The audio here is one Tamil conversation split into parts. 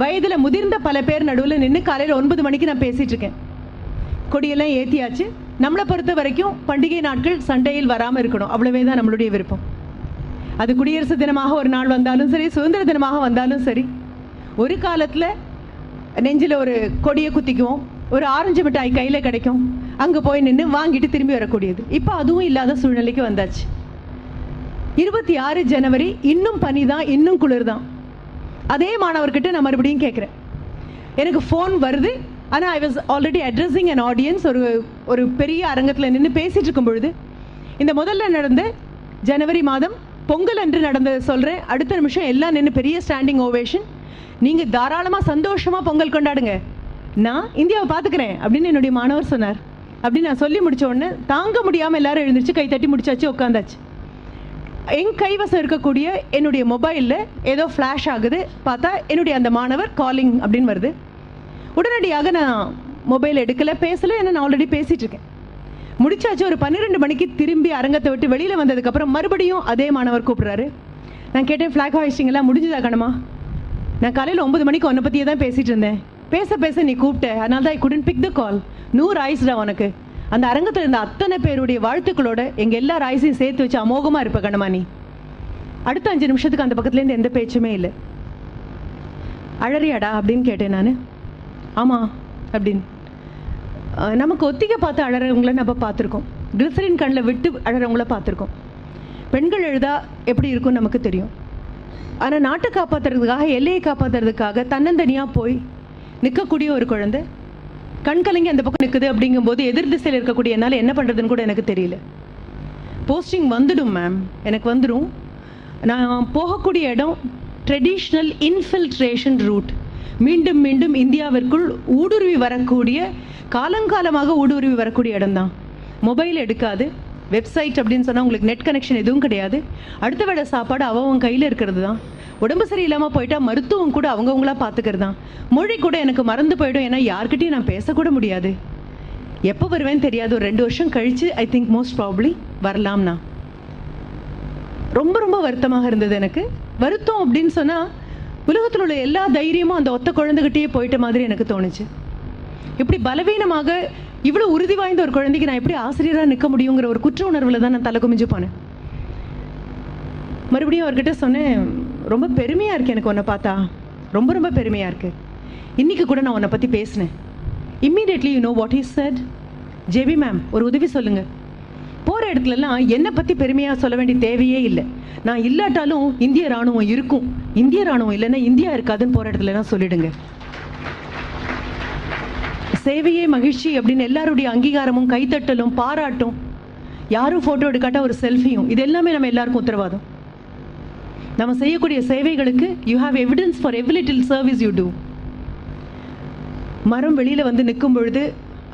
வயதில் முதிர்ந்த பல பேர் நடுவில் நின்று காலையில் ஒன்பது மணிக்கு நான் பேசிட்டு இருக்கேன் கொடியெல்லாம் ஏற்றியாச்சு நம்மளை பொறுத்த வரைக்கும் பண்டிகை நாட்கள் சண்டையில் வராமல் இருக்கணும். அவ்வளவே தான் நம்மளுடைய விருப்பம். அது குடியரசு தினமாக ஒரு நாள் வந்தாலும் சரி சுதந்திர தினமாக வந்தாலும் சரி ஒரு காலத்தில் நெஞ்சில் ஒரு கொடியை குத்திக்குவோம். ஒரு ஆரஞ்சு மிட்டாய் கையில் கிடைக்கும். அங்கே போய் நின்று வாங்கிட்டு திரும்பி வரக்கூடியது. இப்போ அதுவும் இல்லாத சூழ்நிலைக்கு வந்தாச்சு. இருபத்தி ஆறு ஜனவரி இன்னும் பனி தான் இன்னும் குளிர் தான் அதே மாணவர்கிட்ட நான் மறுபடியும் கேட்குறேன் எனக்கு ஃபோன் வருது. ஆனால் I was already addressing an audience ஒரு ஒரு பெரிய அரங்கத்தில் நின்று பேசிகிட்டு இருக்கும் பொழுது இந்த முதல்ல நடந்த ஜனவரி மாதம் பொங்கல் அன்று நடந்த சொல்கிறேன் அடுத்த நிமிஷம் எல்லாம் நின்று பெரிய ஸ்டாண்டிங் ஓவேஷன் நீங்கள் தாராளமாக சந்தோஷமாக பொங்கல் கொண்டாடுங்க. நான் இந்தியாவை பார்த்துக்கிறேன் அப்படின்னு என்னுடைய மாணவர் சொன்னார். அப்படின்னு நான் சொல்லி முடித்த உடனே தாங்க முடியாமல் எல்லாரும் எழுந்திரிச்சு கை தட்டி முடிச்சாச்சு உட்காந்தாச்சு. என் கைவசம் இருக்கக்கூடிய என்னுடைய மொபைலில் ஏதோ ஃப்ளாஷ் ஆகுது. பார்த்தா என்னுடைய அந்த மாணவர் காலிங் அப்படின்னு வருது. உடனடியாக நான் மொபைல் எடுக்கலை பேசலை ஏன்னா நான் ஆல்ரெடி பேசிகிட்டு இருக்கேன். முடிச்சாச்சு ஒரு பன்னிரெண்டு மணிக்கு திரும்பி அரங்கத்தை விட்டு வெளியில் வந்ததுக்கப்புறம் மறுபடியும் அதே மாணவர் கூப்பிட்றாரு. நான் கேட்டேன் ஃப்ளாக் ஹாய்ஸ்டிங்கெல்லாம் முடிஞ்சுதா கணமா நான் காலையில் ஒன்பது மணிக்கு உன்னை பற்றியே தான் பேசிகிட்டு இருந்தேன். பேச பேச நீ கூப்பிட்ட. அதனால தான் ஐ குடன் பிக் த கால் நூறு ஆயிஸ்டா உனக்கு. அந்த அரங்கத்தில் இருந்த அத்தனை பேருடைய வாழ்த்துக்களோட எங்கள் எல்லா ராய்ஸையும் சேர்த்து வச்சு அமோகமாக இருப்ப கணமா நீ. அடுத்த அஞ்சு நிமிஷத்துக்கு அந்த பக்கத்துலேருந்து எந்த பேச்சுமே இல்லை. அழறியாடா அப்படின்னு கேட்டேன் நான். ஆமாம் அப்படின்னு. நமக்கு ஒத்திகை பார்த்து அழறவங்கள நம்ம பார்த்துருக்கோம். கிளிசரின் கண்ணில் விட்டு அழறவங்கள பார்த்துருக்கோம். பெண்கள் எழுதா எப்படி இருக்கும்னு நமக்கு தெரியும். ஆனால் நாட்டை காப்பாற்றுறதுக்காக எல்லையை காப்பாற்றுறதுக்காக தன்னந்தனியாக போய் நிற்கக்கூடிய ஒரு குழந்தை கண்கலங்கி அந்த பக்கம் நிற்குது அப்படிங்கும்போது எதிர் திசையில் இருக்கக்கூடிய என்னால் என்ன பண்ணுறதுன்னு கூட எனக்கு தெரியல. போஸ்டிங் வந்துடும் மேம் எனக்கு வந்துடும் நான் போகக்கூடிய இடம் ட்ரெடிஷ்னல் இன்ஃபில்ட்ரேஷன் ரூட் மீண்டும் மீண்டும் இந்தியாவிற்குள் ஊடுருவி வரக்கூடிய காலங்காலமாக ஊடுருவி வரக்கூடிய இடம்தான். மொபைல் எடுக்காது. வெப்சைட் அப்படின்னு சொன்னால் உங்களுக்கு நெட் கனெக்ஷன் எதுவும் கிடையாது. அடுத்த வேளை சாப்பாடு அவன் கையில் இருக்கிறது தான் உடம்பு சரியில்லாமல் போயிட்டா மருத்துவம் கூட அவங்கவுங்களா பார்த்துக்கிறது தான் மொழி கூட எனக்கு மறந்து போயிடும். ஏன்னா யார்கிட்டையும் நான் பேசக்கூட முடியாது. எப்போ வருவேன்னு தெரியாது. ஒரு ரெண்டு வருஷம் கழித்து ஐ திங்க் மோஸ்ட் ப்ராப்ளி வரலாம்னா ரொம்ப ரொம்ப வருத்தமாக இருந்தது எனக்கு. வருத்தம் அப்படின்னு சொன்னால் உலகத்தில் உள்ள எல்லா தைரியமும் அந்த ஒத்த குழந்தைகிட்டேயே போயிட்ட மாதிரி எனக்கு தோணுச்சு. இப்படி பலவீனமாக இவ்வளோ உறுதி வாய்ந்த ஒரு குழந்தைக்கு நான் எப்படி ஆசிரியராக நிற்க முடியுங்கிற ஒரு குற்ற உணர்வில் தான் நான் தலை குமிஞ்சு போனேன். மறுபடியும் அவர்கிட்ட சொன்னேன் ரொம்ப பெருமையாக இருக்கு எனக்கு உன்னை பார்த்தா. ரொம்ப ரொம்ப பெருமையாக இருக்கு. இன்னைக்கு கூட நான் உன்னை பற்றி பேசினேன். Immediately you know what is such J P ma'am ஒரு உதவி சொல்லுங்க. போகிற இடத்துலலாம் என்னை பற்றி பெருமையாக சொல்ல வேண்டிய தேவையே இல்லை. நான் இல்லாட்டாலும் இந்திய ராணுவம் இருக்கும். இந்திய ராணுவம் இல்லைன்னா இந்தியா இருக்காதுன்னு போகிற இடத்துலலாம் சொல்லிடுங்க. சேவையே மகிழ்ச்சி அப்படின்னு எல்லாருடைய அங்கீகாரமும் கைத்தட்டலும் பாராட்டும். யாரும் ஃபோட்டோ எடுக்காட்டா ஒரு செல்ஃபியும் இது எல்லாமே நம்ம எல்லாருக்கும் உத்தரவாதம். நம்ம செய்யக்கூடிய சேவைகளுக்கு you have evidence for every little service you do மரம் வெளியில் வந்து நிற்கும் பொழுது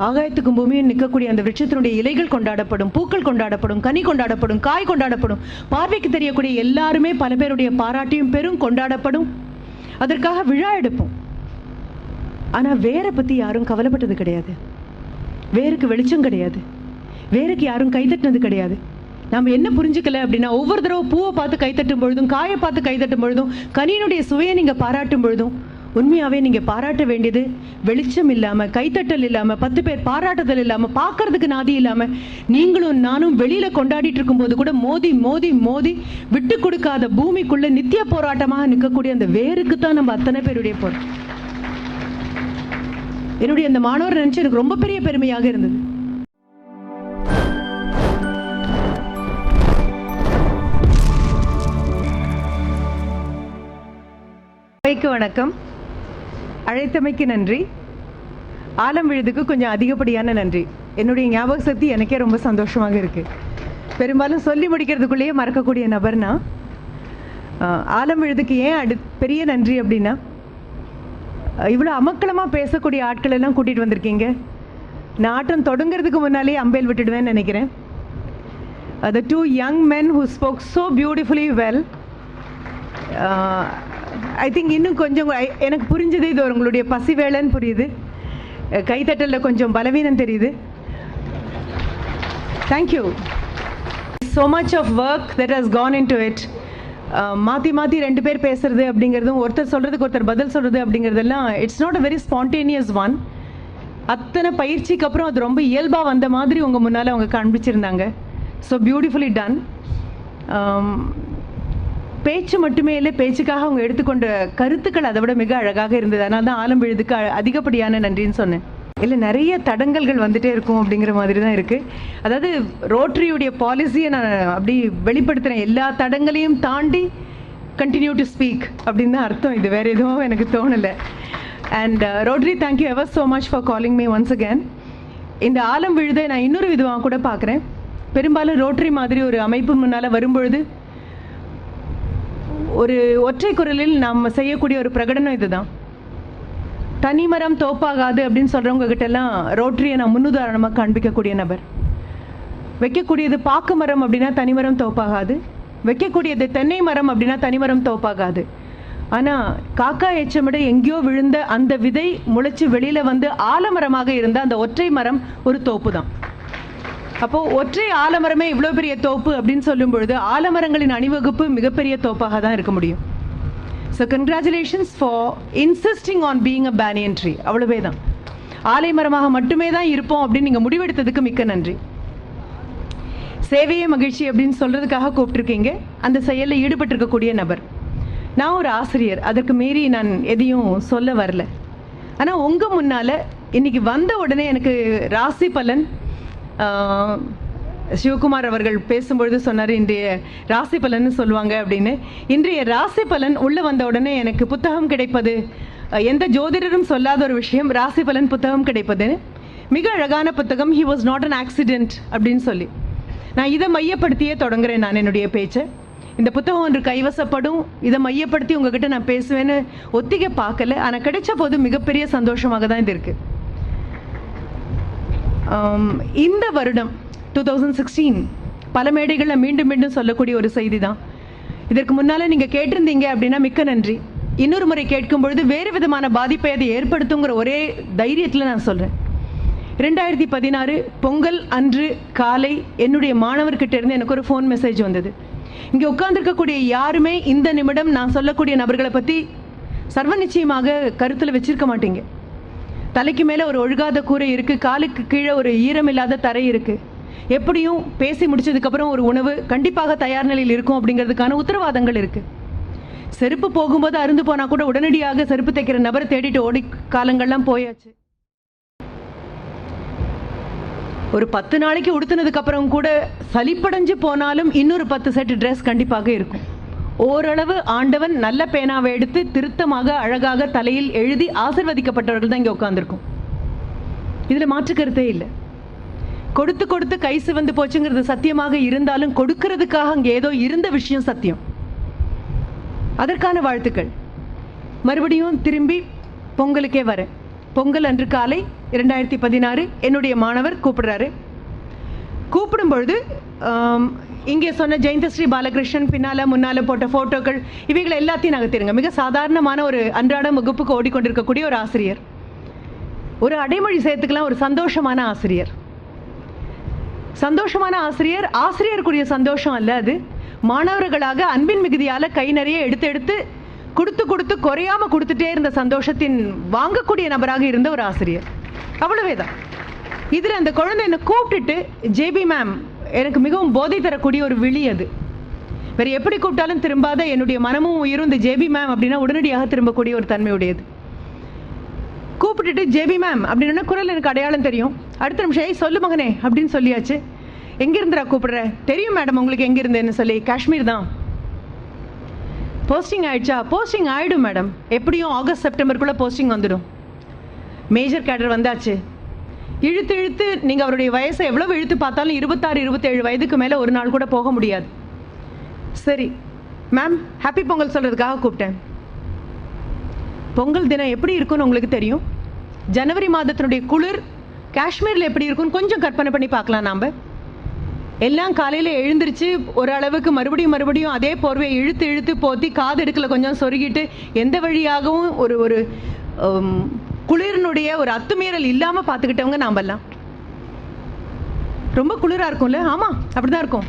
ஆகாயத்துக்கும் பூமியும் நிற்கக்கூடிய அந்த விருட்சத்தினுடைய இலைகள் கொண்டாடப்படும் பூக்கள் கொண்டாடப்படும் கனி கொண்டாடப்படும் காய் கொண்டாடப்படும். பார்வைக்கு தெரியக்கூடிய எல்லாருமே பல பேருடைய பாராட்டியும் பெரும் கொண்டாடப்படும். அதற்காக விழா எடுப்போம். ஆனால் வேரை பற்றி யாரும் கவலைப்பட்டது கிடையாது. வேருக்கு வெளிச்சம் கிடையாது. வேருக்கு யாரும் கைத்தட்டினது கிடையாது. நாம் என்ன புரிஞ்சுக்கல அப்படின்னா ஒவ்வொரு தடவை பூவை பார்த்து கைத்தட்டும் பொழுதும் காயை பார்த்து கைத்தட்டும் பொழுதும் கனியினுடைய சுவையை நீங்கள் பாராட்டும் பொழுதும் உண்மையாகவே நீங்கள் பாராட்ட வேண்டியது வெளிச்சம் இல்லாமல் கைத்தட்டல் இல்லாமல் பத்து பேர் பாராட்டுதல் இல்லாமல் பார்க்கறதுக்கு நாதி இல்லாமல் நீங்களும் நானும் வெளியில் கொண்டாடிட்டு இருக்கும்போது கூட மோதி மோதி மோதி விட்டு கொடுக்காத பூமிக்குள்ளே நித்திய போராட்டமாக நிற்கக்கூடிய அந்த வேருக்கு தான் நம்ம அத்தனை பேருடைய போகிறோம் என்னுடைய அந்த மாணவர் நினைச்சு எனக்கு ரொம்ப பெரிய பெருமையாக இருந்தது. வணக்கம். அழைத்தமைக்கு நன்றி. ஆலம் விழுதுக்கு கொஞ்சம் அதிகப்படியான நன்றி. என்னுடைய ஞாபக சக்தி எனக்கே ரொம்ப சந்தோஷமாக இருக்கு. பெரும்பாலும் சொல்லி முடிக்கிறதுக்குள்ளேயே மறக்கக்கூடிய நபர்னா ஆலம் விழுதுக்கு ஏன் அடு பெரிய நன்றி அப்படின்னா இவ்வளோ அமக்கலமாக பேசக்கூடிய ஆட்கள் எல்லாம் கூட்டிகிட்டு வந்திருக்கீங்க? நான் ஆட்டம் தொடங்குறதுக்கு முன்னாலே அம்பேல் விட்டுடுவேன்னு நினைக்கிறேன். The two young men who spoke so beautifully well I think இன்னும் கொஞ்சம் எனக்கு புரிஞ்சது இது உங்களுடைய பசி வேலைன்னு புரியுது uh, கைத்தட்டலில் கொஞ்சம் பலவீனம் தெரியுது. Thank you so much of work that has gone into it. மாற்றி மாற்றி ரெண்டு பேர் பேசுறது அப்படிங்கிறதும் ஒருத்தர் சொல்கிறதுக்கு ஒருத்தர் பதில் சொல்கிறது அப்படிங்கிறதெல்லாம் it's not a very spontaneous one அத்தனை பயிற்சிக்கு அப்புறம் அது ரொம்ப இயல்பாக வந்த மாதிரி உங்கள் முன்னால் அவங்க காண்பிச்சிருந்தாங்க. ஸோ பியூட்டிஃபுல்லி டன் பேச்சு மட்டுமே இல்லை பேச்சுக்காக அவங்க எடுத்துக்கொண்ட கருத்துக்கள் அதை விட மிக அழகாக இருந்தது. அதனால தான் ஆலம் விழுதுக்கு அதிகப்படியான நன்றின்னு சொன்னேன். இல்லை நிறைய தடங்கல்கள் வந்துட்டே இருக்கும் அப்படிங்கிற மாதிரி தான் இருக்குது அதாவது ரோட்ரியுடைய பாலிசியை நான் அப்படி வெளிப்படுத்துகிறேன் எல்லா தடங்களையும் தாண்டி கண்டினியூ டு ஸ்பீக் அப்படின்னு தான் அர்த்தம். இது வேறு எதுவும் எனக்கு தோணலை. And Rotary thank you ever so much for calling me once again இந்த ஆலம் விழுதை நான் இன்னொரு விதமாக கூட பார்க்குறேன். பெரும்பாலும் ரோட்டரி மாதிரி ஒரு அமைப்பு முன்னால் வரும்பொழுது ஒரு ஒற்றை குரலில் நாம் செய்யக்கூடிய ஒரு பிரகடனம் இதுதான். தனிமரம் தோப்பாகாது அப்படின்னு சொல்கிறவங்க கிட்டலாம் எல்லாம் ரோட்டரியை நான் முன்னுதாரணமாக காண்பிக்கக்கூடிய நபர். வைக்கக்கூடியது பாக்கு மரம் அப்படின்னா தனிமரம் தோப்பாகாது. வைக்கக்கூடியது தென்னை மரம் அப்படின்னா தனிமரம் தோப்பாகாது. ஆனால் காக்கா எச்சமிட எங்கேயோ விழுந்த அந்த விதை முளைச்சி வெளியில் வந்து ஆலமரமாக இருந்த அந்த ஒற்றை மரம் ஒரு தோப்பு தான் அப்போது ஒற்றை ஆலமரமே இவ்வளோ பெரிய தோப்பு அப்படின்னு சொல்லும் பொழுது ஆலமரங்களின் அணிவகுப்பு மிகப்பெரிய தோப்பாக தான் இருக்க முடியும். So congratulations for insisting on being a banyan tree அவ்வளவே தான் ஆலை மரமாக மட்டுமே தான் இருப்போம் அப்படின்னு நீங்கள் முடிவெடுத்ததுக்கு மிக்க நன்றி. சேவையே மகிழ்ச்சி அப்படின்னு சொல்கிறதுக்காக கூப்பிட்டுருக்கீங்க. அந்த செயலில் ஈடுபட்டிருக்கக்கூடிய நபர். நான் ஒரு ஆசிரியர். அதற்கு மீறி நான் எதையும் சொல்ல வரல. ஆனால் உங்கள் முன்னால் இன்றைக்கி வந்த உடனே எனக்கு ராசி பலன் சிவகுமார் அவர்கள் பேசும்பொழுது சொன்னார் இன்றைய ராசி பலன் சொல்லுவாங்க அப்படின்னு. இன்றைய ராசி பலன் உள்ளே வந்த உடனே எனக்கு புத்தகம் கிடைப்பது எந்த ஜோதிடரும் சொல்லாத ஒரு விஷயம் ராசி பலன் புத்தகம் கிடைப்பதுன்னு மிக அழகான புத்தகம் he was not an accident அப்படின்னு சொல்லி. நான் இதை மையப்படுத்தியே தொடங்குறேன் நான் என்னுடைய பேச்சை. இந்த புத்தகம் ஒன்று கைவசப்படும். இதை மையப்படுத்தி உங்ககிட்ட நான் பேசுவேன்னு ஒத்திகை பார்க்கல. ஆனால் கிடைச்ச போது மிகப்பெரிய சந்தோஷமாக தான் இது இருக்குது இந்த வருடம் டூ தௌசண்ட் சிக்ஸ்டீன் பல மேடைகளில் மீண்டும் மீண்டும் சொல்லக்கூடிய ஒரு செய்தி தான் இதற்கு முன்னால் நீங்கள் கேட்டிருந்தீங்க அப்படின்னா மிக்க நன்றி. இன்னொரு முறை கேட்கும் பொழுது வேறு விதமான பாதிப்பை அது ஏற்படுத்துங்கிற ஒரே தைரியத்தில் நான் சொல்கிறேன் ரெண்டாயிரத்தி பதினாறு பொங்கல் அன்று காலை என்னுடைய மாணவர்கிட்ட இருந்து எனக்கு ஒரு ஃபோன் மெசேஜ் வந்தது. இங்கே உட்காந்துருக்கக்கூடிய யாருமே இந்த நிமிடம் நான் சொல்லக்கூடிய நபர்களை பற்றி சர்வ நிச்சயமாக கருத்தில் வச்சிருக்க மாட்டீங்க. தலைக்கு மேலே ஒரு ஒழுகாத கூரை இருக்குது காலுக்கு கீழே ஒரு ஈரமில்லாத தரை இருக்குது எப்படியும் பேசி முடிச்சதுக்கப்புறம் ஒரு உணவு கண்டிப்பாக தயார் நிலையில் இருக்கும் அப்படிங்கிறதுக்கான உத்தரவாதங்கள் இருக்குது செருப்பு போகும்போது அருந்து போனால் கூட உடனடியாக செருப்பு தைக்கிற நபரை தேடிட்டு ஓடி காலங்கள்லாம் போயாச்சு. ஒரு பத்து நாளைக்கு உடுத்துனதுக்கு அப்புறம் கூட சலிப்படைஞ்சு போனாலும் இன்னொரு பத்து செட் ட்ரெஸ் கண்டிப்பாக இருக்கும். ஓரளவு ஆண்டவன் நல்ல பேனாவை எடுத்து திருத்தமாக அழகாக தலையில் எழுதி ஆசிர்வதிக்கப்பட்டவர்கள் தான் இங்கே உட்காந்துருக்கும் இதில் மாற்று கருத்தே இல்லை. கொடுத்து கொடுத்து கை சிவந்து போச்சுங்கிறது சத்தியமாக இருந்தாலும் கொடுக்கறதுக்காக அங்கே ஏதோ இருந்த விஷயம் சத்தியம். அதற்கான வாழ்த்துக்கள். மறுபடியும் திரும்பி பொங்கலுக்கே வரேன் பொங்கல் அன்று காலை இரண்டாயிரத்தி பதினாறு என்னுடைய மாணவர் கூப்பிடுறாரு. கூப்பிடும் பொழுது இங்கே சொன்ன ஜெயந்தஸ்ரீ பாலகிருஷ்ணன் பின்னால் முன்னால் போட்ட ஃபோட்டோக்கள் இவைகளை எல்லாத்தையும் நகர்த்திருங்க மிக சாதாரணமான ஒரு அன்றாடம் வகுப்புக்கு ஓடிக்கொண்டிருக்கக்கூடிய ஒரு ஆசிரியர். ஒரு அடைமொழி சேர்த்துக்கலாம் ஒரு சந்தோஷமான ஆசிரியர். சந்தோஷமான ஆசிரியர். ஆசிரியருக்குரிய சந்தோஷம் அல்ல அது. மாணவர்களாக அன்பின் மிகுதியால் கை நிறைய எடுத்து எடுத்து கொடுத்து கொடுத்து குறையாம கொடுத்துட்டே இருந்த சந்தோஷத்தின் வாங்கக்கூடிய நபராக இருந்த ஒரு ஆசிரியர். அவ்வளவே தான் இதில் அந்த குழந்தை என்னை கூப்பிட்டுட்டு ஜேபி மேம் எனக்கு மிகவும் போதை தரக்கூடிய ஒரு விழி அது. வேறு எப்படி கூப்பிட்டாலும் திரும்பாத என்னுடைய மனமும் உயிரும் இந்த ஜேபி மேம் அப்படின்னா உடனடியாக திரும்பக்கூடிய ஒரு தன்மையுடையது. கூப்பிட்டுட்டு ஜேபி மேம் அப்படின்னு குரல் எனக்கு அடையாளம் தெரியும். அடுத்த நிமிஷம் ஏய் சொல்லு மகனே அப்படின்னு சொல்லியாச்சு. எங்கேருந்துரா கூப்பிடுற? தெரியும் மேடம் உங்களுக்கு எங்கேருந்துன்னு சொல்லி காஷ்மீர் தான். போஸ்டிங் ஆயிடுச்சா? போஸ்டிங் ஆயிடும் மேடம். எப்படியும் ஆகஸ்ட் செப்டம்பருக்குள்ளே போஸ்டிங் வந்துடும். மேஜர் கேடர் வந்தாச்சு. இழுத்து இழுத்து நீங்கள் அவருடைய வயசை எவ்வளோ இழுத்து பார்த்தாலும் இருபத்தாறு இருபத்தேழு வயதுக்கு மேலே ஒரு நாள் கூட போக முடியாது. சரி மேம் ஹாப்பி பொங்கல் சொல்கிறதுக்காக கூப்பிட்டேன். பொங்கல் தினம் எப்படி இருக்கும்னு உங்களுக்கு தெரியும்? ஜனவரி மாதத்தினுடைய குளிர் காஷ்மீரில் எப்படி இருக்கும்னு கொஞ்சம் கற்பனை பண்ணி பார்க்கலாம் நாம். எல்லாம் காலையில் எழுந்திருச்சு ஒரு அளவுக்கு மறுபடியும் மறுபடியும் அதே போர்வையை இழுத்து இழுத்து போத்தி காது எடுக்கல கொஞ்சம் சொருகிட்டு எந்த வழியாகவும் ஒரு ஒரு குளிரினுடைய ஒரு அத்துமீறல் இல்லாமல் பார்த்துக்கிட்டவங்க நாமெல்லாம் ரொம்ப குளிராக இருக்கும்ல? ஆமாம் அப்படி தான் இருக்கும்.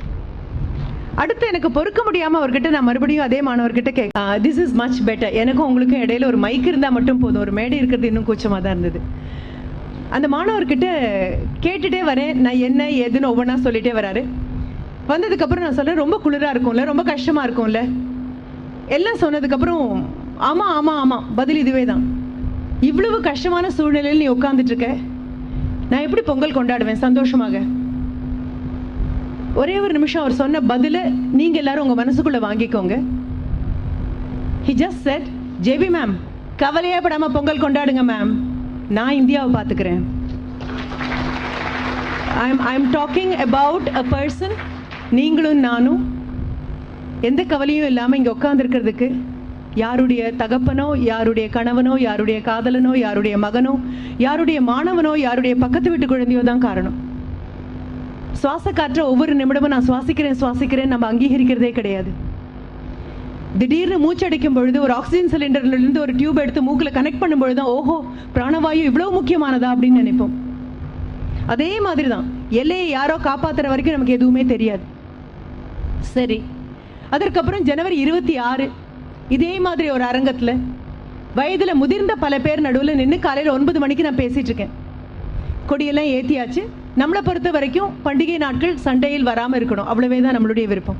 அடுத்து எனக்கு பொறுக்க முடியாம அவர்கிட்ட நான் மறுபடியும் அதே மாணவர்கிட்ட கேட்க திஸ் இஸ் மச் பெட்டர் எனக்கும் உங்களுக்கும் இடையில ஒரு மைக் இருந்தா மட்டும் போதும். ஒரு மேடை இருக்கிறது இன்னும் கூச்சமா தான் இருந்தது. அந்த மாணவர்கிட்ட கேட்டுட்டே வரேன். நான் என்ன ஏதுன்னு ஒவ்வொன்றா சொல்லிட்டே வராரு. வந்ததுக்கப்புறம் நான் சொல்கிறேன் ரொம்ப குளிராக இருக்கும்ல ரொம்ப கஷ்டமாக இருக்கும்ல. எல்லாம் சொன்னதுக்கப்புறம் ஆமாம் ஆமாம் ஆமாம் பதில் இதுவே தான். இவ்வளவு கஷ்டமான சூழ்நிலையில் நீ உட்காந்துட்டு இருக்க. நான் எப்படி பொங்கல் கொண்டாடுவேன் சந்தோஷமாக? ஒரே ஒரு நிமிஷம் அவர் சொன்ன பதில நீங்க எல்லாரும் உங்க மனசுக்குள்ள வாங்கிக்கோங்க. He just said JP ma'am கவலையே படாம பொங்கல் கொண்டாடுங்க மேம் நான் இந்தியாவை பார்த்துக்கிறேன். I'm um talking about a person நீங்களும் நானும் எந்த கவலையும் இல்லாமல் இங்கே உட்காந்துருக்கிறதுக்கு யாருடைய தகப்பனோ யாருடைய கணவனோ யாருடைய காதலனோ யாருடைய மகனோ யாருடைய மாணவனோ யாருடைய பக்கத்து வீட்டு குழந்தையோ தான் காரணம். சுவாச காற்றை ஒவ்வொரு நிமிடமும் நான் சுவாசிக்கிறேன் சுவாசிக்கிறேன் நம்ம அங்கீகரிக்கிறதே கிடையாது. திடீர்னு மூச்சடிக்கும் பொழுது ஒரு ஆக்சிஜன் சிலிண்டர்லேருந்து ஒரு டியூப் எடுத்து மூக்கில் கனெக்ட் பண்ணும் பொழுது தான் ஓஹோ பிராணவாயு இவ்வளோ முக்கியமானதா அப்படின்னு நினைப்போம். அதே மாதிரி தான் எல்லையை யாரோ காப்பாற்றுற வரைக்கும் நமக்கு எதுவுமே தெரியாது. சரி அதற்கப்புறம் ஜனவரி இருபத்தி ஆறு இதே மாதிரி ஒரு அரங்கத்தில் வயதில் முதிர்ந்த பல பேர் நடுவில் நின்று காலையில் ஒன்பது மணிக்கு நான் பேசிகிட்டு இருக்கேன். கொடியெல்லாம் ஏற்றியாச்சு நம்மளை பொறுத்த வரைக்கும் பண்டிகை நாட்கள் சண்டையில் வராமல் இருக்கணும். அவ்வளவே தான் நம்மளுடைய விருப்பம்.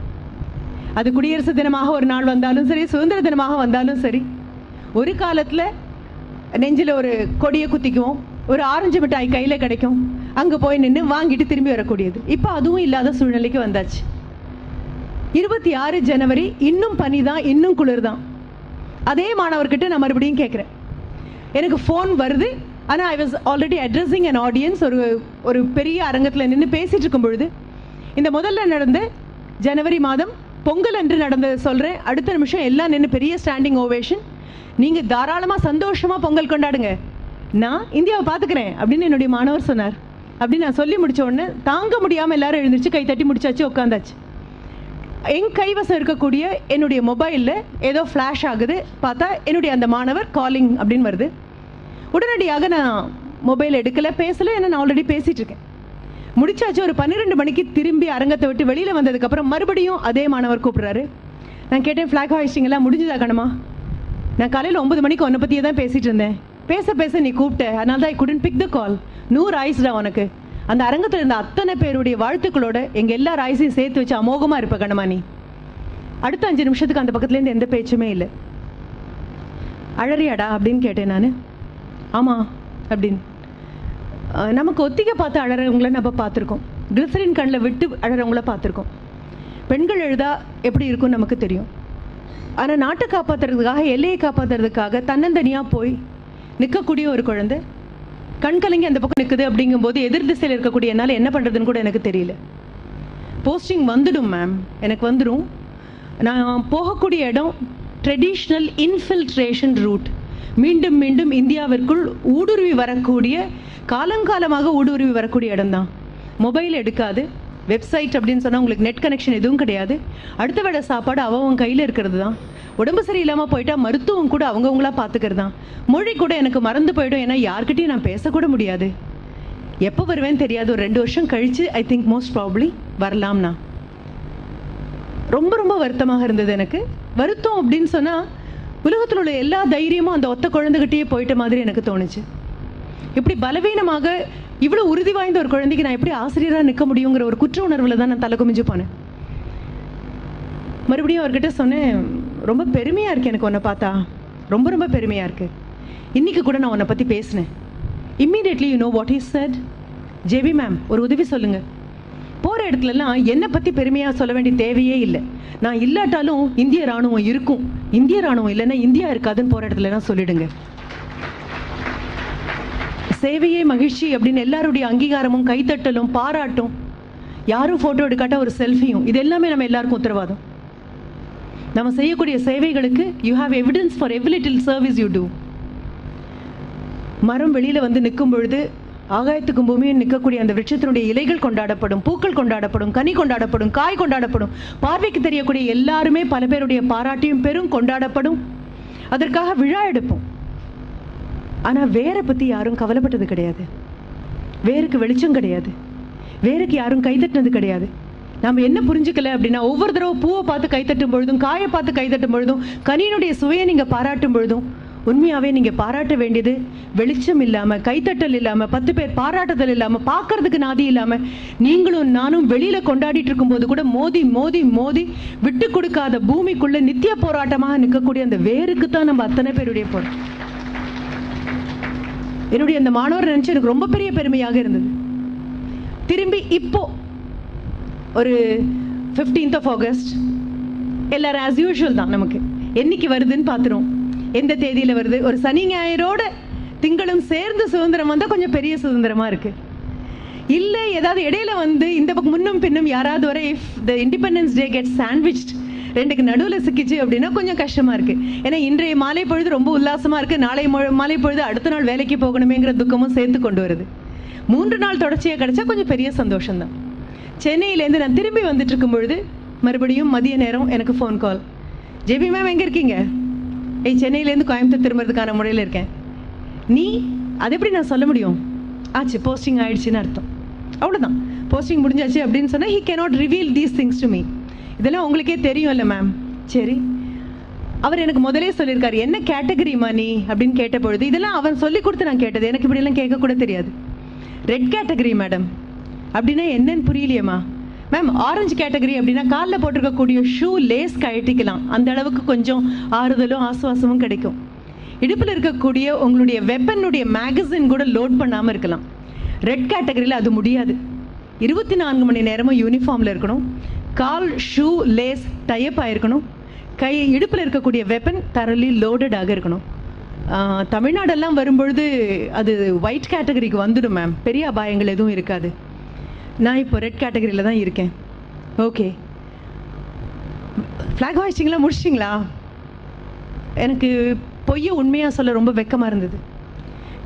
அது குடியரசு தினமாக ஒரு நாள் வந்தாலும் சரி சுதந்திர தினமாக வந்தாலும் சரி ஒரு காலத்தில் நெஞ்சில் ஒரு கொடியை குத்திக்குவோம் ஒரு ஆரஞ்சு மிட்டாய் கையில் கிடைக்கும் அங்கே போய் நின்று வாங்கிட்டு திரும்பி வரக்கூடியது. இப்போ அதுவும் இல்லாத சூழ்நிலைக்கு வந்தாச்சு. இருபத்தி ஆறு ஜனவரி இன்னும் பனி தான் இன்னும் குளிர் தான். அதே மாணவர்கிட்ட நான் மறுபடியும் கேட்குறேன் எனக்கு ஃபோன் வருது ஆனால் I was already addressing an audience ஒரு ஒரு பெரிய அரங்கத்தில் நின்று பேசிகிட்டு இருக்கும் பொழுது இந்த முதல்ல நடந்த ஜனவரி மாதம் பொங்கல் அன்று நடந்தது சொல்கிறேன் அடுத்த நிமிஷம் எல்லாம் நின்று பெரிய ஸ்டாண்டிங் ஓவேஷன் நீங்கள் தாராளமாக சந்தோஷமாக பொங்கல் கொண்டாடுங்க. நான் இந்தியாவை பார்த்துக்கிறேன் அப்படின்னு என்னுடைய மாணவர் சொன்னார். அப்படின்னு நான் சொல்லி முடித்த உடனே தாங்க முடியாமல் எல்லாரும் எழுந்திரிச்சு கை தட்டி முடிச்சாச்சு உட்காந்தாச்சு. என் கைவசம் இருக்கக்கூடிய என்னுடைய மொபைலில் ஏதோ ஃப்ளாஷ் ஆகுது பார்த்தா என்னுடைய அந்த மாணவர் காலிங் அப்படின்னு வருது. உடனடியாக நான் மொபைல் எடுக்கலை பேசலை ஏன்னா நான் ஆல்ரெடி பேசிட்டு இருக்கேன் முடிச்சாச்சு ஒரு பன்னிரெண்டு மணிக்கு திரும்பி அரங்கத்தை விட்டு வெளியில் வந்ததுக்கப்புறம் மறுபடியும் அதே மாணவர் கூப்பிட்றாரு. நான் கேட்டேன் ஃப்ளாக் ஹாய்ஸ்டிங் எல்லாம் முடிஞ்சுதா கணமா நான் காலையில் ஒன்பது மணிக்கு உன்னை பற்றியே தான் பேசிட்டு இருந்தேன். பேச பேச நீ கூப்பிட்ட அதனால தான் ஐ குடன் பிக் த கால் நூறு ஆயிஸ்டா உனக்கு. அந்த அரங்கத்தில் இருந்த அத்தனை பேருடைய வாழ்த்துக்களோட எங்கள் எல்லா ராய்ஸையும் சேர்த்து வச்சு அமோகமாக இருப்ப கணமா நீ. அடுத்த அஞ்சு நிமிஷத்துக்கு அந்த பக்கத்துலேருந்து எந்த பேச்சுமே இல்லை. அழறியாடா? அப்படின்னு கேட்டேன் நான். ஆமாம் அப்படின்னு. நமக்கு ஒத்திகை பார்த்து அழறவங்கள நம்ம பார்த்துருக்கோம். கிளிசரின் கண்ணில் விட்டு அழறவங்கள பார்த்துருக்கோம். பெண்கள் எழுதா எப்படி இருக்கும்னு நமக்கு தெரியும். ஆனால் நாட்டை காப்பாற்றுறதுக்காக எல்லையை காப்பாற்றுறதுக்காக தன்னந்தனியாக போய் நிற்கக்கூடிய ஒரு குழந்தை கண் கலங்கி அந்த பக்கம் நிற்குது அப்படிங்கும்போது எதிர் திசையில் இருக்கக்கூடிய என்னால் என்ன பண்ணுறதுன்னு கூட எனக்கு தெரியல. போஸ்டிங் வந்துடும் மேம் எனக்கு வந்துடும் நான் போகக்கூடிய இடம் ட்ரெடிஷ்னல் இன்ஃபில்ட்ரேஷன் ரூட் மீண்டும் மீண்டும் இந்தியாவிற்குள் ஊடுருவி வரக்கூடிய காலங்காலமாக ஊடுருவி வரக்கூடிய இடம்தான். மொபைல் எடுக்காது வெப்சைட் அப்படின்னு சொன்னால் உங்களுக்கு நெட் கனெக்ஷன் எதுவும் கிடையாது. அடுத்த வேளை சாப்பாடு அவன் கையில் இருக்கிறது தான் உடம்பு சரியில்லாமல் போயிட்டா மருத்துவம் கூட அவங்கவுங்களா பார்த்துக்கிறது தான் மொழி கூட எனக்கு மறந்து போயிடும் ஏன்னா யார்கிட்டையும் நான் பேசக்கூட முடியாது. எப்போ வருவேன்னு தெரியாது ஒரு ரெண்டு வருஷம் கழிச்சு ஐ திங்க் மோஸ்ட் ப்ராப்ளி வரலாம்னா ரொம்ப ரொம்ப வருத்தமாக இருந்தது எனக்கு. வருத்தம் அப்படின்னு சொன்னால் உலகத்தில் உள்ள எல்லா தைரியமும் அந்த ஒத்த குழந்தைகிட்டயே போயிட்ட மாதிரி எனக்கு தோணுச்சு. இப்படி பலவீனமாக இவ்வளோ உறுதி வாய்ந்த ஒரு குழந்தைக்கு நான் எப்படி ஆசிரியராக நிற்க முடியுங்கிற ஒரு குற்ற உணர்வில் தான் நான் தலை குமிஞ்சு போனேன். மறுபடியும் அவர்கிட்ட சொன்னேன் ரொம்ப பெருமையாக இருக்கு எனக்கு உன்னை பார்த்தா. ரொம்ப ரொம்ப பெருமையாக இருக்கு. இன்னைக்கு கூட நான் உன்னை பற்றி பேசினேன். Immediately you know what is said JP ma'am ஒரு உதவி சொல்லுங்கள் போகிற இடத்துலலாம் என்னை பற்றி பெருமையாக சொல்ல வேண்டிய தேவையே இல்லை. நான் இல்லாட்டாலும் இந்திய ராணுவம் இருக்கும். இந்திய ராணுவம் இல்லைன்னா இந்தியா இருக்காதுன்னு போகிற இடத்துலலாம் சொல்லிடுங்க. சேவையே மகிழ்ச்சி அப்படின்னு எல்லாருடைய அங்கீகாரமும் கைத்தட்டலும் பாராட்டும். யாரும் ஃபோட்டோ எடுக்காட்டா ஒரு செல்ஃபியும் இது எல்லாமே நம்ம எல்லாருக்கும் உத்தரவாதம். நம்ம செய்யக்கூடிய சேவைகளுக்கு you have evidence for every little service you do மரம் வெளியில் வந்து நிற்கும் பொழுது ஆகாயத்துக்கும் பூமியும் நிற்கக்கூடிய அந்த விருட்சத்தினுடைய இலைகள் கொண்டாடப்படும் பூக்கள் கொண்டாடப்படும் கனி கொண்டாடப்படும் காய் கொண்டாடப்படும் பார்வைக்கு தெரியக்கூடிய எல்லாருமே பல பேருடைய பாராட்டியும் பெரும் கொண்டாடப்படும். அதற்காக விழா எடுப்போம். ஆனால் வேரை பற்றி யாரும் கவலைப்பட்டது கிடையாது. வேருக்கு வெளிச்சம் கிடையாது. வேருக்கு யாரும் கைதட்டினது கிடையாது. நாம் என்ன புரிஞ்சுக்கல அப்படின்னா ஒவ்வொரு தடவை பூவை பார்த்து கைத்தட்டும் பொழுதும் காயை பார்த்து கைத்தட்டும் பொழுதும் கனியினுடைய சுவையை நீங்கள் பாராட்டும் பொழுதும் உண்மையாகவே நீங்கள் பாராட்ட வேண்டியது வெளிச்சம் இல்லாமல் கைத்தட்டல் இல்லாமல் பத்து பேர் பாராட்டுதல் இல்லாமல் பார்க்கறதுக்கு நாதி இல்லாமல் நீங்களும் நானும் வெளியில் கொண்டாடிட்டு இருக்கும்போது கூட மோதி மோதி மோதி விட்டு கொடுக்காத பூமிக்குள்ளே நித்திய போராட்டமாக நிற்கக்கூடிய அந்த வேருக்கு தான் நம்ம அத்தனை பேருடைய போகிறோம் என்னுடைய அந்த மாணவர் நினச்சி எனக்கு ரொம்ப பெரிய பெருமையாக இருந்தது. திரும்பி இப்போ ஒரு ஃபிஃப்டீன்த் ஆஃப் ஆகஸ்ட் எல்லாரும் ஆஸ் யூஷுவல் தான் நமக்கு. என்னைக்கு வருதுன்னு பார்த்துருவோம். எந்த தேதியில் வருது? ஒரு சனி ஞாயிறோட திங்களும் சேர்ந்து சுதந்திரம் வந்தால் கொஞ்சம் பெரிய சுதந்திரமாக இருக்குது இல்லை ஏதாவது இடையில வந்து இந்த பக்கம் முன்னும் பின்னும் யாராவது வர if the Independence Day get sandwich ரெண்டுக்கு நடுவில் சிக்கிச்சு அப்படின்னா கொஞ்சம் கஷ்டமாக இருக்குது ஏன்னா இன்றைய மாலை பொழுது ரொம்ப உல்லாசமாக இருக்குது நாளை மொ- மாலை பொழுது அடுத்த நாள் வேலைக்கு போகணுமேங்கிற துக்கமும் சேர்த்து கொண்டு வருது. மூன்று நாள் தொடர்ச்சியாக கிடச்சா கொஞ்சம் பெரிய சந்தோஷம்தான். சென்னையிலேருந்து நான் திரும்பி வந்துட்டு இருக்கும் பொழுது மறுபடியும் மதிய நேரம் எனக்கு ஃபோன் கால் ஜெபி மேம் எங்கே இருக்கீங்க? ஏய் சென்னையிலேருந்து கோயம்புத்தூர் திரும்புறதுக்கான முறையில் இருக்கேன். நீ அது எப்படி நான் சொல்ல முடியும்? ஆச்சு போஸ்டிங் ஆயிடுச்சுன்னு அர்த்தம். அவ்வளோதான் போஸ்டிங் முடிஞ்சாச்சு அப்படின்னு சொன்னால் he cannot reveal these things to me இதெல்லாம் உங்களுக்கே தெரியும்ல மேம் சரி. அவர் எனக்கு முதலே சொல்லியிருக்காரு என்ன கேட்டகரி நீ? அப்படின்னு கேட்ட பொழுது இதெல்லாம் அவன் சொல்லி கொடுத்து நான் கேட்டது. எனக்கு இப்படியெல்லாம் கேட்கக்கூட தெரியாது. ரெட் கேட்டகரி மேடம் அப்படின்னா என்னன்னு புரியலையேம்மா? மேம் ஆரஞ்சு கேட்டகரி அப்படின்னா காலில் போட்டிருக்கக்கூடிய ஷூ லேஸ் கழட்டிக்கலாம். அந்த அளவுக்கு கொஞ்சம் ஆறுதலும் ஆசுவாசமும் கிடைக்கும். இடுப்பில் இருக்கக்கூடிய உங்களுடைய வெப்பனுடைய மேகசின் கூட லோட் பண்ணாமல் இருக்கலாம். ரெட் கேட்டகரியில் அது முடியாது. இருபத்தி நான்கு மணி நேரமும் யூனிஃபார்மில் இருக்கணும். கால் ஷூ லேஸ் டைப் ஆகிருக்கணும் கை இடுப்பில் இருக்கக்கூடிய வெப்பன் தரலி லோடடாக இருக்கணும். தமிழ்நாடெல்லாம் வரும்பொழுது அது ஒயிட் கேட்டகரிக்கு வந்துடும் மேம் பெரிய அபாயங்கள் எதுவும் இருக்காது. நான் இப்போ ரெட் கேட்டகரியில் தான் இருக்கேன். ஓகே ஃப்ளாக் வாய்ச்சிங்களா முடிச்சிட்டிங்களா? எனக்கு பொய்யை உண்மையாக சொல்ல ரொம்ப வெக்கமாக இருந்தது.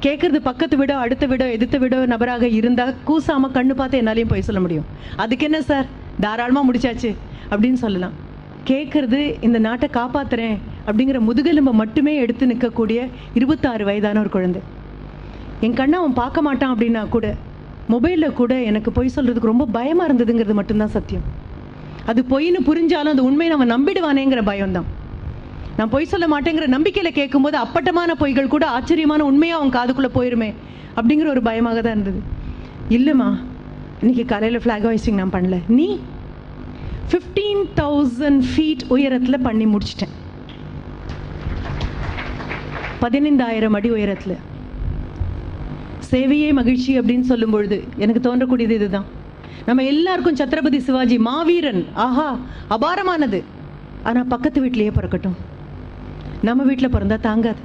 கேட்குறது பக்கத்து வீடோ அடுத்த வீடோ எதிர்த்த வீடோ நபராக இருந்தால் கூசாமல் கண்ணு பார்த்து என்னாலையும் பொய் சொல்ல முடியும். அதுக்கு என்ன சார்? தாராளமாக முடிச்சாச்சு. அப்படின்னு சொல்லலாம். கேட்குறது இந்த நாட்டை காப்பாற்றுறேன் அப்படிங்கிற முதுகெலும்பை மட்டுமே எடுத்து நிற்கக்கூடிய இருபத்தாறு வயதான ஒரு குழந்தை. என் கண்ணை அவன் பார்க்க மாட்டான் அப்படின்னா கூட மொபைலில் கூட எனக்கு பொய் சொல்கிறதுக்கு ரொம்ப பயமாக இருந்ததுங்கிறது மட்டும்தான் சத்தியம். அது பொய்ன்னு புரிஞ்சாலும் அது உண்மையை நம்ம நம்பிடுவானேங்கிற பயம்தான். நான் பொய் சொல்ல மாட்டேங்கிற நம்பிக்கையில் கேட்கும்போது அப்பட்டமான பொய்கள் கூட ஆச்சரியமான உண்மையாக அவன் காதுக்குள்ளே போயிருமே அப்படிங்கிற ஒரு பயமாக தான் இருந்தது. இல்லைம்மா இன்னைக்கு காலையில் ஃப்ளாக் ஹாய்ஸ்டிங் நான் பண்ணல. நீ ஃபிஃப்டீன் தௌசண்ட் ஃபீட் உயரத்தில் பண்ணி முடிச்சிட்டேன். பதினைந்தாயிரம் அடி உயரத்தில். சேவையே மகிழ்ச்சி அப்படின்னு சொல்லும் பொழுது எனக்கு தோன்றக்கூடியது இதுதான். நம்ம எல்லாருக்கும் சத்ரபதி சிவாஜி மாவீரன் ஆஹா அபாரமானது. ஆனால் பக்கத்து வீட்டிலேயே பிறக்கட்டும். நம்ம வீட்டில் பிறந்தா தாங்காது.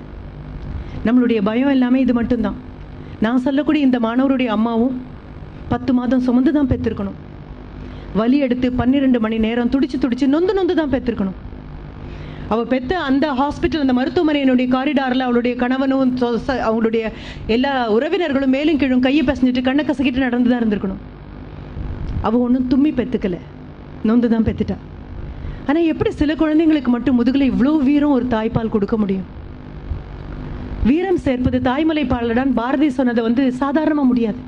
நம்மளுடைய பயம் எல்லாமே இது மட்டும்தான். நான் சொல்லக்கூடிய இந்த மாணவருடைய அம்மாவும் பத்து மாதம் சுமந்து தான் பெற்றிருக்கணும். வலி எடுத்து பன்னிரெண்டு மணி நேரம் துடிச்சு துடிச்சு நொந்து நொந்து தான் பெற்றிருக்கணும். அவள் பெத்த அந்த ஹாஸ்பிட்டல் அந்த மருத்துவமனையினுடைய காரிடாரில் அவளுடைய கணவனும் சொ- அவங்களுடைய எல்லா உறவினர்களும் மேலும் கீழும் கையை பசஞ்சிட்டு கண்ணை கசக்கிட்டு நடந்து தான் இருந்திருக்கணும். அவள் ஒன்றும் தும்மி பெற்றுக்கலை நொந்து தான் பெற்றுட்டா ஆனால் எப்படி சில குழந்தைங்களுக்கு மட்டும் முதுகில் இவ்வளோ வீரம் ஒரு தாய்ப்பால் கொடுக்க முடியும்? வீரம் சேர்ப்பது தாய்மலை பாலடான் பாரதி சொன்னதை வந்து சாதாரணமாக முடியாது.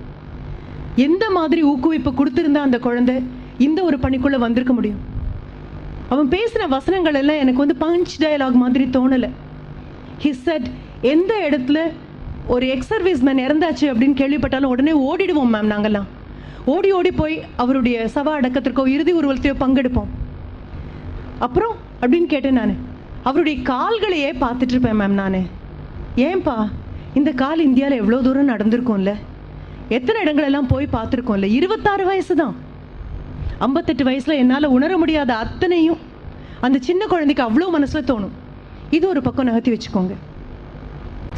எந்த மாதிரி ஊக்குவிப்பு கொடுத்துருந்தா அந்த குழந்தை இந்த ஒரு பணிக்குள்ளே வந்திருக்க முடியும்? அவன் பேசின வசனங்கள் எல்லாம் எனக்கு வந்து பஞ்ச் டயலாக் மாதிரி தோணலை. ஹி செட் எந்த இடத்துல ஒரு எக்ஸ் சர்வீஸ் மேன் இறந்தாச்சு அப்படின்னு கேள்விப்பட்டாலும் உடனே ஓடிடுவோம் மேம் நாங்கள்லாம் ஓடி ஓடி போய் அவருடைய சவ அடக்கத்திற்கோ இறுதி ஊர்வலத்தையோ பங்கெடுப்போம். அப்புறம் அப்படின்னு கேட்டேன் நான். அவருடைய கால்களையே பார்த்துட்டு இருப்பேன் மேம் நான். ஏன்பா இந்த கால் இந்தியாவில் எவ்வளோ தூரம் நடந்திருக்கும்ல? எத்தனை இடங்களெல்லாம் போய் பார்த்துருக்கோம்ல? இருபத்தாறு வயசு தான். ஐம்பத்தெட்டு வயசில் என்னால் உணர முடியாத அத்தனையும் அந்த சின்ன குழந்தைக்கு அவ்வளோ மனசில் தோணும். இது ஒரு பக்கம் நகர்த்தி வச்சுக்கோங்க.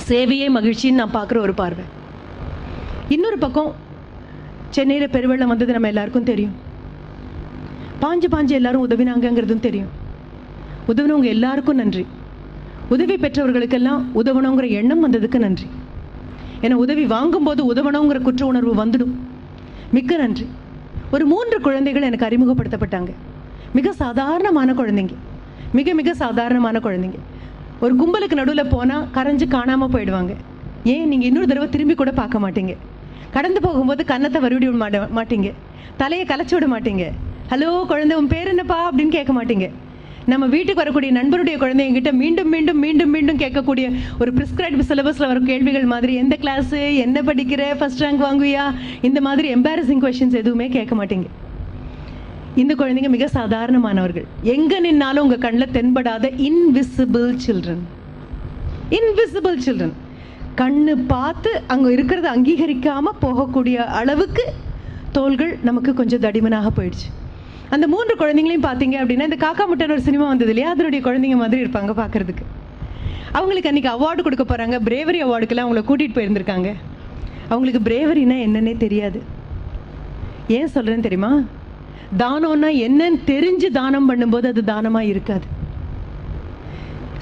சேவையே மகிழ்ச்சின்னு நான் பார்க்குற ஒரு பார்வை. இன்னொரு பக்கம் சென்னையில் பெருவெள்ளம் வந்தது நம்ம எல்லாருக்கும் தெரியும். பாஞ்சு பாஞ்சு எல்லாரும் உதவினாங்கங்கிறதும் தெரியும். உதவினவங்க எல்லாருக்கும் நன்றி. உதவி பெற்றவர்களுக்கெல்லாம் உதவணுங்கிற எண்ணம் வந்ததுக்கு நன்றி. ஏன்னா உதவி வாங்கும்போது உதவணுங்கிற குற்ற உணர்வு வந்துடும். மிக்க நன்றி. ஒரு மூன்று குழந்தைகள் எனக்கு அறிமுகப்படுத்தப்பட்டாங்க. மிக சாதாரணமான குழந்தைங்க. மிக மிக சாதாரணமான குழந்தைங்க. ஒரு கும்பலுக்கு நடுவில் போனால் கரைஞ்சு காணாமல் போயிடுவாங்க. ஏன்? நீங்கள் இன்னொரு தடவை திரும்பி கூட பார்க்க மாட்டீங்க. கடந்து போகும்போது கன்னத்தை வருடி விட மாட்ட மாட்டீங்க. தலையை கலைச்சி விட மாட்டீங்க. ஹலோ குழந்தை உன் பேர் என்னப்பா? அப்படின்னு கேட்க மாட்டீங்க. நம்ம வீட்டுக்கு வரக்கூடிய நண்பருடைய குழந்தைங்கிட்ட மீண்டும் மீண்டும் மீண்டும் மீண்டும் கேட்கக்கூடிய ஒரு ப்ரிஸ்கிரைப் சிலபஸில் வரும் கேள்விகள் மாதிரி எந்த கிளாஸு என்ன படிக்கிற? ஃபர்ஸ்ட் ரேங்க் வாங்குவியா? இந்த மாதிரி எம்பாரசிங் கொஷின்ஸ் எதுவுமே கேட்க மாட்டீங்க. இந்த குழந்தைங்க மிக சாதாரணமானவர்கள். எங்க நின்னாலும் உங்க கண்ணில் தென்படாத இன்விசிபிள் சில்ட்ரன் இன்விசிபிள் சில்ட்ரன் கண்ணு பார்த்து அங்க இருக்கிறத அங்கீகரிக்காம போகக்கூடிய அளவுக்கு தோள்கள் நமக்கு கொஞ்சம் தடிமனாக போயிடுச்சு. அந்த மூன்று குழந்தைங்களையும் பார்த்தீங்க அப்படின்னா இந்த காக்கா முட்டன் ஒரு சினிமா வந்தது இல்லையா? அதனுடைய குழந்தைங்க மாதிரி இருப்பாங்க பார்க்கறதுக்கு. அவங்களுக்கு அன்னைக்கு அவார்டு கொடுக்க போகிறாங்க பிரேவரி அவார்டுக்கெல்லாம் அவங்கள கூட்டிகிட்டு போயிருந்திருக்காங்க. அவங்களுக்கு பிரேவரினா என்னன்னே தெரியாது. ஏன் சொல்கிறேன்னு தெரியுமா? தானம்னா என்னன்னு தெரிஞ்சு தானம் பண்ணும்போது அது தானமாக இருக்காது.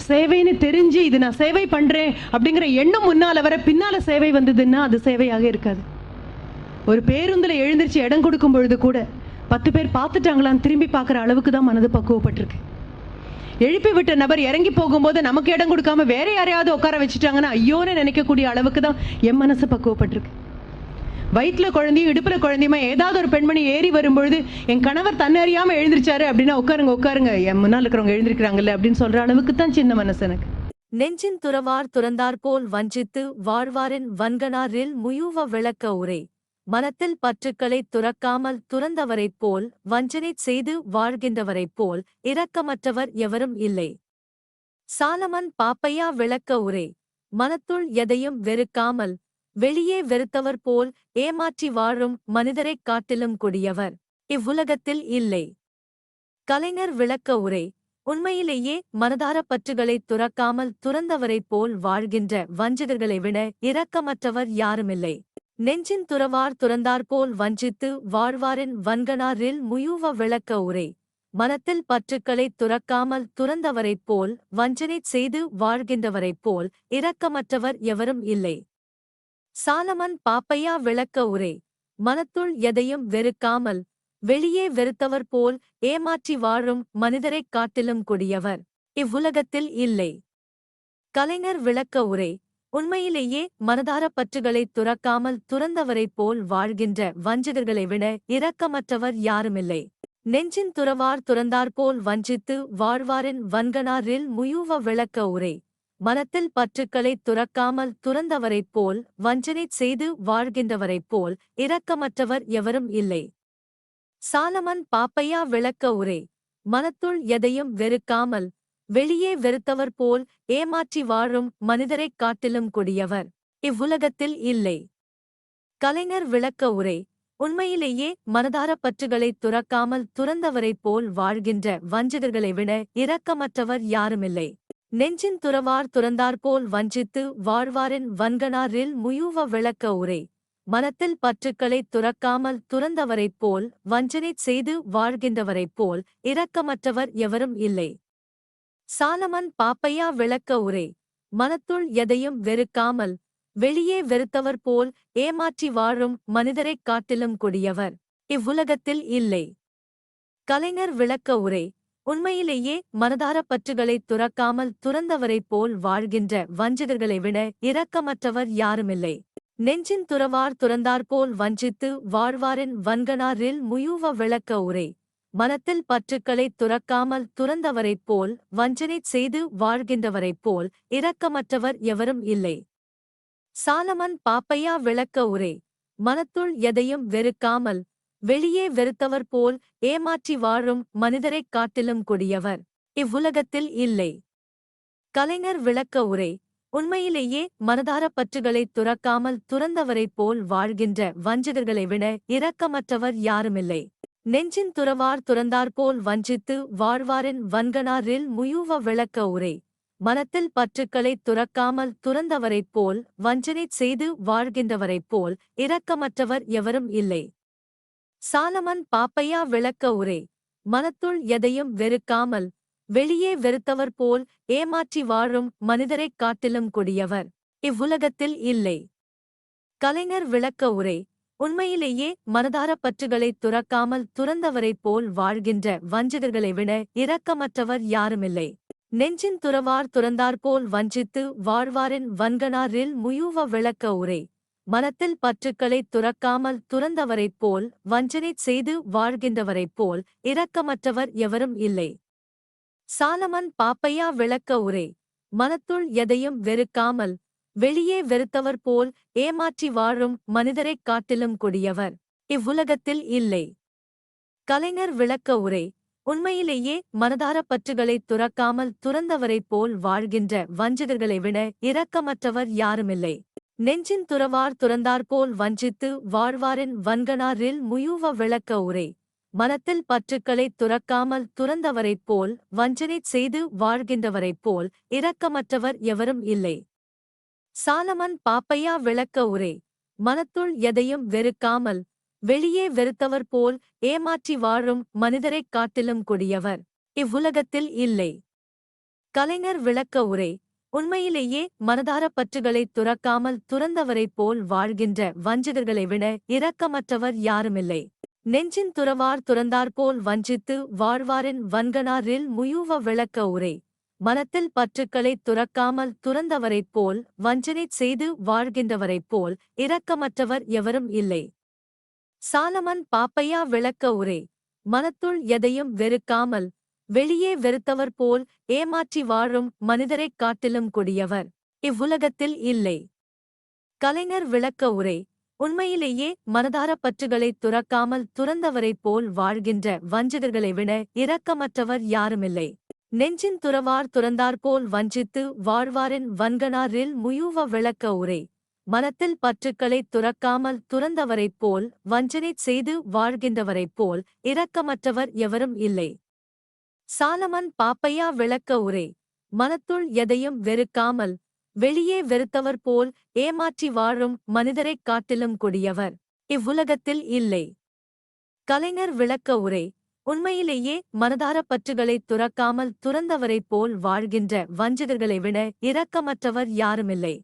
சேவைன்னு தெரிஞ்சு இது நான் சேவை பண்ணுறேன் அப்படிங்கிற எண்ணம் முன்னால் வர பின்னால் சேவை வந்ததுன்னா அது சேவையாக இருக்காது. ஒரு பேருந்தில் எழுந்திருச்சு இடம் கொடுக்கும் பொழுது கூட பத்து பேர் பார்த்துட்டாங்களான்னு திரும்பி பார்க்குற அளவுக்கு தான் மனது பக்குவப்பட்டிருக்கு. எழுப்பி விட்ட நபர் இறங்கி போகும்போது நமக்கு இடம் கொடுக்காம வேற யாரையாவது உட்கார வச்சுட்டாங்கன்னா ஐயோன்னு நினைக்கக்கூடிய அளவுக்கு தான் என் மனசு பக்குவப்பட்டிருக்கு. வயிற்றுல குழந்தையும் இடுப்புல குழந்தையுமா ஏதாவது ஒரு பெண்மணி ஏறி வரும்பொழுது என் கணவர் தன்னறியாம எழுந்திருச்சாரு அப்படின்னா உட்காருங்க உட்காருங்க. என் முன்னால் இருக்கிறவங்க எழுந்திருக்கிறாங்கல்ல அப்படின்னு சொல்ற அளவுக்கு தான் சின்ன மனசு எனக்கு. நெஞ்சின் துறவார் துறந்தார் போல் வஞ்சித்து வாழ்வாரின் வன்கனாரில் முயூவ விளக்க உரை. மனத்தில் பற்றுக்களைத் துறக்காமல் துறந்தவரைப் போல் வஞ்சனை செய்து வாழ்கின்றவரைப் போல் இரக்கமற்றவர் எவரும் இல்லை. சாலமன் பாப்பையா விளக்க உரை. மனத்துள் எதையும் வெறுக்காமல் வெளியே வெறுத்தவர் போல் ஏமாற்றி வாழும் மனிதரைக் காட்டிலும் கொடியவர். இவ்வுலகத்தில் இல்லை. கலைஞர் விளக்க உரை. உண்மையிலேயே மனதார பற்றுகளைத் துறக்காமல் துறந்தவரைப் போல் வாழ்கின்ற வஞ்சகர்களை விட இரக்கமற்றவர் யாருமில்லை. நெஞ்சின் துறவார் துறந்தாற்போல் வஞ்சித்து வாழ்வாரின் வன்கனாரில் முயூவ விளக்க உரை. மனத்தில் பற்றுக்களைத் துறக்காமல் துறந்தவரைப் போல் வஞ்சனை செய்து வாழ்கின்றவரைப் போல் இரக்கமற்றவர் எவரும் இல்லை. சாலமன் பாப்பையா விளக்க உரை. மனத்துள் எதையும் வெறுக்காமல் வெளியே வெறுத்தவர் போல் ஏமாற்றி வாழும் மனிதரைக் காட்டிலும் கொடியவர். இவ்வுலகத்தில் இல்லை. கலைஞர் விளக்க உரை. உண்மையிலேயே மனதார பற்றுகளைத் துறக்காமல் துறந்தவரைப் போல் வாழ்கின்ற வஞ்சகர்களை விட இரக்கமற்றவர் யாருமில்லை. நெஞ்சின் துறவார் துறந்தாற்போல் வஞ்சித்து வாழ்வாரின் வன்கனாரில் முயூவ விளக்க உரை. மனத்தில் பற்றுக்களைத் துறக்காமல் துறந்தவரைப் போல் வஞ்சனை செய்து வாழ்கின்றவரைப் போல் இரக்கமற்றவர் எவரும் இல்லை. சாலமன் பாப்பையா விளக்க உரை. மனத்துள் எதையும் வெறுக்காமல் வெளியே வெறுத்தவர் போல் ஏமாற்றி வாழும் மனிதரைக் காட்டிலும் கொடியவர். இவ்வுலகத்தில் இல்லை. கலைஞர் விளக்க உரை. உண்மையிலேயே மனதார பற்றுகளைத் துறக்காமல் துறந்தவரைப் போல் வாழ்கின்ற வஞ்சகர்களை விட இரக்கமற்றவர் யாருமில்லை. நெஞ்சின் துறவார் துறந்தாற்போல் வஞ்சித்து வாழ்வாரின் வன்கனாரில் முயூவ விளக்க உரை. மனத்தில் பற்றுக்களைத் துறக்காமல் துறந்தவரைப் போல் வஞ்சனை செய்து வாழ்கின்றவரைப் போல் இரக்கமற்றவர் எவரும் இல்லை. சாலமன் பாப்பையா விளக்க உரை. மனத்துள் எதையும் வெறுக்காமல் வெளியே வெறுத்தவர் போல் ஏமாற்றி வாழும் மனிதரைக் காட்டிலும் கொடியவர். இவ்வுலகத்தில் இல்லை. கலைஞர் விளக்க உரை. உண்மையிலேயே மனதார பற்றுகளைத் துறக்காமல் துறந்தவரைப் போல் வாழ்கின்ற வஞ்சகர்களை விட இரக்கமற்றவர் யாருமில்லை. நெஞ்சின் துறவார் துறந்தாற்போல் வஞ்சித்து வாழ்வாரின் வன்கனாரில் முயூவ விளக்க உரை. மனத்தில் பற்றுக்களைத் துறக்காமல் துறந்தவரைப் போல் வஞ்சனை செய்து வாழ்கின்றவரைப் போல் இரக்கமற்றவர் எவரும் இல்லை. சாலமன் பாப்பையா விளக்க உரை. மனத்துள் எதையும் வெறுக்காமல் வெளியே வெறுத்தவர் போல் ஏமாற்றி வாழும் மனிதரைக் காட்டிலும் கொடியவர் இவ்வுலகத்தில் இல்லை. கலைஞர் விளக்க உரை. உண்மையிலேயே மனதார பற்றுகளைத் துறக்காமல் துறந்தவரைப் போல் வாழ்கின்ற வஞ்சகர்களை விட இரக்கமற்றவர் யாருமில்லை. நெஞ்சின் துறவார் துறந்தாற்போல் வஞ்சித்து வாழ்வாரின் வன்கனாரில் முயூவ விளக்க உரை. மனத்தில் பற்றுக்களைத் துறக்காமல் துறந்தவரைப் போல் வஞ்சனை செய்து வாழ்கின்றவரைப் போல் இரக்கமற்றவர் எவரும் இல்லை. சாலமன் பாப்பையா விளக்க உரை. மனத்துள் எதையும் வெறுக்காமல் வெளியே வெறுத்தவர் போல் ஏமாற்றி வாழும் மனிதரைக் காட்டிலும் கொடியவர். இவ்வுலகத்தில் இல்லை. கலைஞர் விளக்க உரை. உண்மையிலேயே மனதார பற்றுகளைத் துறக்காமல் துறந்தவரைப் போல் வாழ்கின்ற வஞ்சகர்களை விட இரக்கமற்றவர் யாருமில்லை. நெஞ்சின் துறவார் துறந்தாற்போல் வஞ்சித்து வாழ்வாரின் வன்கனாரில் முயூவ விளக்க உரை. மனத்தில் பற்றுக்களைத் துறக்காமல் துறந்தவரைப் போல் வஞ்சனை செய்து வாழ்கின்றவரைப் போல் இரக்கமற்றவர் எவரும் இல்லை. சாலமன் பாப்பையா விளக்க உரை. மனத்துள் எதையும் வெறுக்காமல் வெளியே வெறுத்தவர் போல் ஏமாற்றி வாழும் மனிதரைக் காட்டிலும் கொடியவர். இவ்வுலகத்தில் இல்லை. கலைஞர் விளக்க உரை. உண்மையிலேயே மனதார பற்றுகளைத் துறக்காமல் துறந்தவரைப் போல் வாழ்கின்ற வஞ்சகர்களை விட இரக்கமற்றவர் யாருமில்லை. நெஞ்சின் துறவார் துறந்தாற்போல் வஞ்சித்து வாழ்வாரின் வன்கனாரில் முயூவ விளக்க உரை. மனத்தில் பற்றுக்களை துறக்காமல் துறந்தவரைப் போல் வஞ்சனை செய்து வாழ்கின்றவரைப் போல் இரக்கமற்றவர் எவரும் இல்லை. சாலமன் பாப்பையா விளக்க உரை. மனத்துள் எதையும் வெறுக்காமல் வெளியே வெறுத்தவர் போல் ஏமாற்றி வாழும் மனிதரைக் காட்டிலும் கொடியவர். இவ்வுலகத்தில் இல்லை. கலைஞர் விளக்க உரை. உண்மையிலேயே மனதார பற்றுகளைத் துறக்காமல் துறந்தவரைப் போல் வாழ்கின்ற வஞ்சகர்களை விட இரக்கமற்றவர் யாருமில்லை. நெஞ்சின் துறவார் துறந்தாற்போல் வஞ்சித்து வாழ்வாரின் வன்கனாரில் முயூவ விளக்க உரை. மனத்தில் பற்றுக்களைத் துறக்காமல் துறந்தவரைப் போல் வஞ்சனை செய்து வாழ்கின்றவரைப் போல் இரக்கமற்றவர் எவரும் இல்லை. சாலமன் பாப்பையா விளக்க உரை! மனத்துள் எதையும் வெறுக்காமல் வெளியே வெறுத்தவர் போல் ஏமாற்றி வாழும் மனிதரைக் காட்டிலும் கொடியவர் இவ்வுலகத்தில் இல்லை. கலைஞர் விளக்க உரை! உண்மையிலேயே மனதார பற்றுகளைத் துறக்காமல் துறந்தவரைப் போல் வாழ்கின்ற வஞ்சகர்களை விட இரக்கமற்றவர் யாருமில்லை. நெஞ்சின் துறவார் துறந்தாற்போல் வஞ்சித்து வாழ்வாரின் வன்கனாரில் முயூவ விளக்க உரை. மனத்தில் பற்றுக்களைத் துறக்காமல் துறந்தவரைப் போல் வஞ்சனை செய்து வாழ்கின்றவரைப் போல் இரக்கமற்றவர் எவரும் இல்லை. சாலமன் பாப்பையா விளக்க உரை. மனத்துள் எதையும் வெறுக்காமல் வெளியே வெறுத்தவர் போல் ஏமாற்றி வாழும் மனிதரைக் காட்டிலும் கொடியவர். இவ்வுலகத்தில் இல்லை. கலைஞர் விளக்க உரை. உண்மையிலேயே மனதார பற்றுகளைத் துறக்காமல் துறந்தவரைப் போல் வாழ்கின்ற வஞ்சகர்களை விட இரக்கமற்றவர் யாருமில்லை.